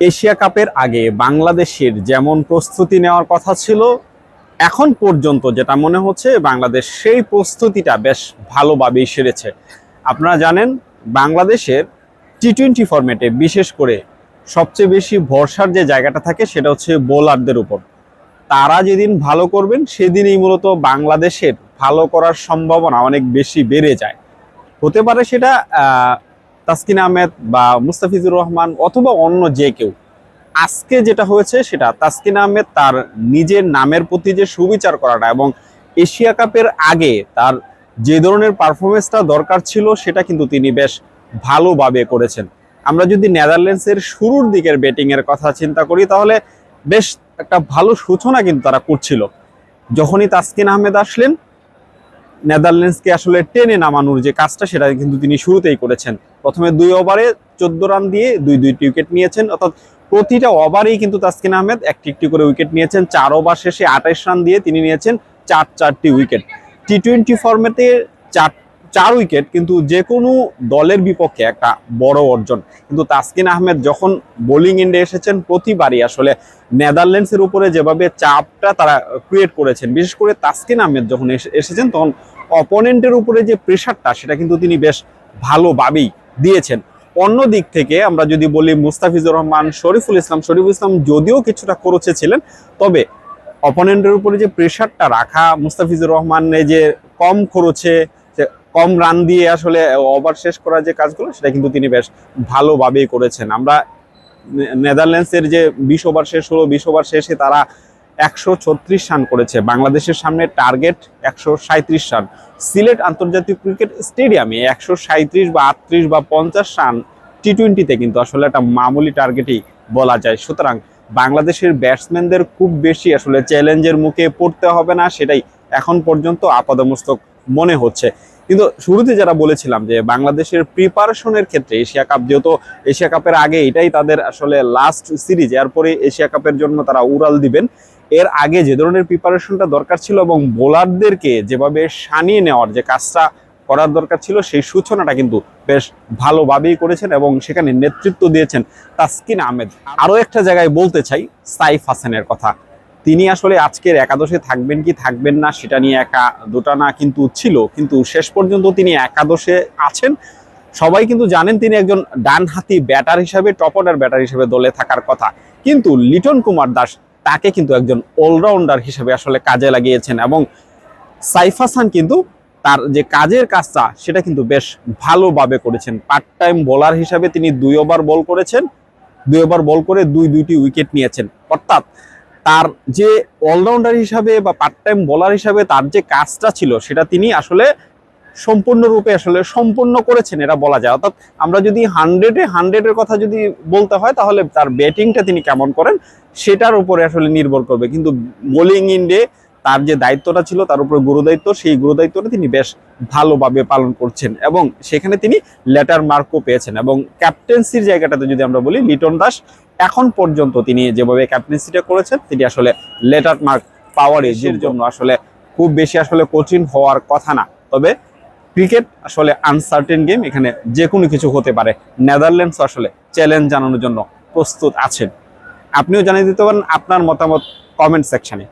Asia কাপের আগে বাংলাদেশের যেমন প্রস্তুতি নেওয়ার কথা ছিল, এখন পর্যন্ত যেটা মনে হচ্ছে বাংলাদেশ সেই প্রস্তুতিটা বেশ ভালোভাবেই সেরেছে। আপনারা জানেন, বাংলাদেশের টি টোয়েন্টি ফরম্যাটে বিশেষ করে সবচেয়ে বেশি ভরসার যে জায়গাটা থাকে সেটা হচ্ছে বোলারদের উপর। তারা যেদিন ভালো করবেন, সেদিনই মূলত বাংলাদেশের ভালো করার সম্ভাবনা অনেক বেশি বেড়ে যায়। হতে পারে সেটা তাসকিন আহমেদ বা মুস্তাফিজুর রহমান অথবা অন্য যে কেউ, আজকে যেটা হয়েছে সেটা তাসকিন আহমেদ তার নিজের নামের প্রতি যে সুবিচার করাটা এবং এশিয়া কাপের আগে তার যে ধরনের পারফরমেন্সটা দরকার ছিল সেটা কিন্তু তিনি বেশ ভালোভাবে করেছেন। আমরা যদি নেদারল্যান্ডসের শুরুর দিকের ব্যাটিংয়ের কথা চিন্তা করি, তাহলে বেশ একটা ভালো সূচনা কিন্তু তারা করছিল। যখনই তাসকিন আহমেদ আসলেন নেদারল্যান্ডসকে আসলে টেনে নামানোর যে কাজটা, সেটা কিন্তু তিনি শুরুতেই করেছেন। প্রথমে দুই ওভারে চোদ্দ রান দিয়ে দুই দুইটি উইকেট নিয়েছেন। অর্থাৎ প্রতিটা ওভারেই কিন্তু তাসকিন আহমেদ একটি একটি করে উইকেট নিয়েছেন। চার ওভার শেষে আঠাশ রান দিয়ে তিনি নিয়েছেন চার চারটি উইকেট। টি টোয়েন্টি ফর্মেটে চার চার উইকেট কিন্তু যে কোনো দলের বিপক্ষে একটা বড় অর্জন। কিন্তু তাসকিন আহমেদ যখন বোলিং ইন্ডে এসেছেন প্রতিবারই আসলে নেদারল্যান্ডসের উপরে যেভাবে চাপটা তারা ক্রিয়েট করেছেন, বিশেষ করে তাসকিন আহমেদ যখন এসে- এসেছেন তখন অপোনেন্টের উপরে যে প্রেশারটা সেটা কিন্তু তিনি বেশ ভালোভাবেই দিয়েছেন। অন্য দিক থেকে আমরা যদি বলি মুস্তাফিজুর রহমান, শরীফুল ইসলাম শরীফুল ইসলাম যদিও কিছুটা খরচে ছিলেন, তবে অপোনেন্টের উপরে যে প্রেশারটা রাখা, মুস্তাফিজুর রহমানের যে কম খরচে কম রান দিয়ে আসলে ওভার শেষ করার যে কাজগুলো, সেটা কিন্তু তিনি বেশ ভালোভাবেই করেছেন। আমরা নেদারল্যান্ডসের যে বিশ ওভার শেষ হলো, বিশ ওভার শেষে তারা একশো ছত্রিশ রান করেছে। বাংলাদেশের সামনে টার্গেট একশো সাঁত্রিশ রান। সিলেট আন্তর্জাতিক ক্রিকেট স্টেডিয়ামে একশো সাঁত্রিশ বা আটত্রিশ বা পঞ্চাশ রান টি টোয়েন্টিতে কিন্তু আসলে একটা মামুলি টার্গেটই বলা যায়। সুতরাং বাংলাদেশের ব্যাটসম্যানদের খুব বেশি আসলে চ্যালেঞ্জের মুখে পড়তে হবে না, সেটাই এখন পর্যন্ত আপাদমস্তক মনে হচ্ছে। কিন্তু শুরুতে যারা বলেছিলাম যে বাংলাদেশের প্রিপারেশনের ক্ষেত্রে এশিয়া কাপ, যেহেতু এশিয়া কাপের আগে এটাই তাদের আসলে লাস্ট সিরিজ এরপরে এশিয়া কাপের জন্য তারা উড়াল দিবেন। এর আগে যে ধরনের প্রিপারেশনটা দরকার ছিল এবং বোলারদেরকে যেভাবে সানিয়ে নেওয়ার যে কাজটা করার দরকার ছিল, সেই সূচনাটা কিন্তু বেশ ভালোভাবেই করেছেন এবং সেখানে নেতৃত্ব দিয়েছেন তাসকিন আহমেদ। আরও একটা জায়গায় বলতে চাই, সাইফ হাসানের কথা। তিনি আসলে আজকের একাদশে থাকবেন কি থাকবেন না সেটা নিয়ে একা দুটা না কিন্তু ছিল, কিন্তু শেষ পর্যন্ত তিনি একাদশে আছেন। সবাই কিন্তু জানেন তিনি একজন ডানহাতি ব্যাটার হিসাবে, টপ অর্ডার ব্যাটার হিসেবে দলে থাকার কথা। কিন্তু লিটন কুমার দাস তাকে কিন্তু একজন অলরাউন্ডার হিসেবে আসলে কাজে লাগিয়েছেন এবং সাইফ হাসান কিন্তু তার যে কাজের কাজটা, সেটা কিন্তু বেশ ভালোভাবে করেছেন। পার্ট টাইম বোলার হিসাবে তিনি দুই ওভার বল করেছেন, দুই ওভার বল করে দুই দুইটি উইকেট নিয়েছেন। অর্থাৎ তার যে অলরাউন্ডার হিসাবে বা পার্ট টাইম বলার হিসাবে তার যে কাজটা ছিল, সেটা তিনি আসলে সম্পূর্ণরূপে আসলে সম্পূর্ণ করেছেন, এটা বলা যায়। অর্থাৎ আমরা যদি হান্ড্রেডে হান্ড্রেডের কথা যদি বলতে হয়, তাহলে তার ব্যাটিংটা তিনি কেমন করেন, সেটার উপরে আসলে নির্ভর করবে। কিন্তু বোলিং ইন্ডে তার যে দায়িত্বটা ছিল, তার উপরে গুরুদায়িত্ব সেই গুরুদায়িত্বটা তিনি বেশ ভালোভাবে পালন করছেন এবং সেখানে তিনি লেটার মার্কও পেয়েছেন এবং ক্যাপ্টেন্সির জায়গাটাতে যদি আমরা বলি, লিটন দাস এখন পর্যন্ত তিনি যেভাবে ক্যাপ্টেন্সিটা করেছেন, তিনি আসলে লেটার মার্ক পাওয়ার এজের জন্য আসলে খুব বেশি আসলে কঠিন হওয়ার কথা না। তবে ক্রিকেট আসলে আনসার্টেন গেম এখানে যে কোনো কিছু হতে পারে। নেদারল্যান্ডস আসলে চ্যালেঞ্জ জানানোর জন্য প্রস্তুত আছেন। আপনিও জানিয়ে দিতে পারেন আপনার মতামত কমেন্ট সেকশনে